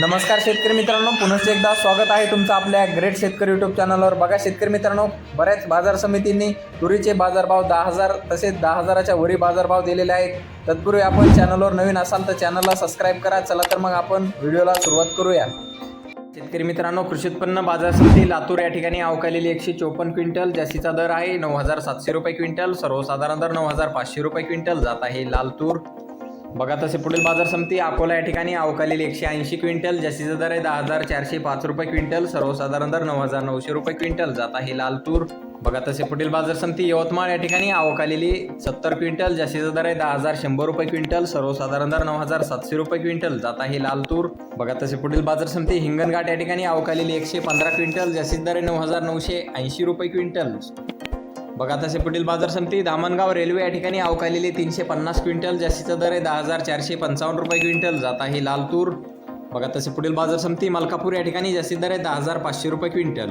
नमस्कार शेतकरी मित्रांनो पुनश्च एकदा स्वागत आहे तुमचं आपल्या ग्रेट शेतकरी यूट्यूब चॅनलवर बघा शेतकरी मित्रांनो बऱ्याच बाजार समितींनी तुरीचे बाजारभाव दहा हजार तसेच दहा हजाराच्या वरी बाजारभाव दिलेले आहेत. तत्पूर्वी आपण चॅनलवर नवीन असाल तर चॅनलला सबस्क्राईब करा. चला तर मग आपण व्हिडिओला सुरुवात करूया. शेतकरी मित्रांनो कृषी उत्पन्न बाजार समिती लातूर या ठिकाणी अवकालेली एकशे चोपन्न क्विंटल. जास्तीचा दर आहे नऊ हजार सातशे रुपये क्विंटल. सर्वसाधारण दर नऊ हजार पाचशे रुपये क्विंटल. जात आहे लाल तूर बघा तसे पुढील बाजार समिती अकोला या ठिकाणी अवकालेली एकशे ऐंशी क्विंटल जास्तीचा दर आहे दहा हजार चारशे पाच रुपये क्विंटल सर्वसाधारण दर नऊ हजार नऊशे रुपये क्विंटल. जात आहे लाल तूर. बघा तसे पुढील बाजार समिती यवतमाळ या ठिकाणी अवकालेली सत्तर क्विंटल जास्तीचा दर आहे दहा हजार शंभर रुपये क्विंटल सर्वसाधारण दर नऊ हजार सातशे रुपये क्विंटल. जात आहे लाल तूर. बघा तसे पुढील बाजार समिती हिंगणघाट या ठिकाणी अवकालेली एकशे पंधरा क्विंटल जास्तीत दर आहे नऊ हजार नऊशे ऐंशी रुपये क्विंटल. बघा तसे पुढील बाजार समिती दामणगाव रेल्वे या ठिकाणी अवकालेली तीनशे पन्नास क्विंटल जास्तीचा दर आहे दहा हजार चारशे पंचावन्न रुपये क्विंटल. जात आहे लाल तूर. बघा तसे पुढील बाजार समिती मलकापूर या ठिकाणी जास्तीत दर आहे दहा हजार पाचशे रुपये क्विंटल.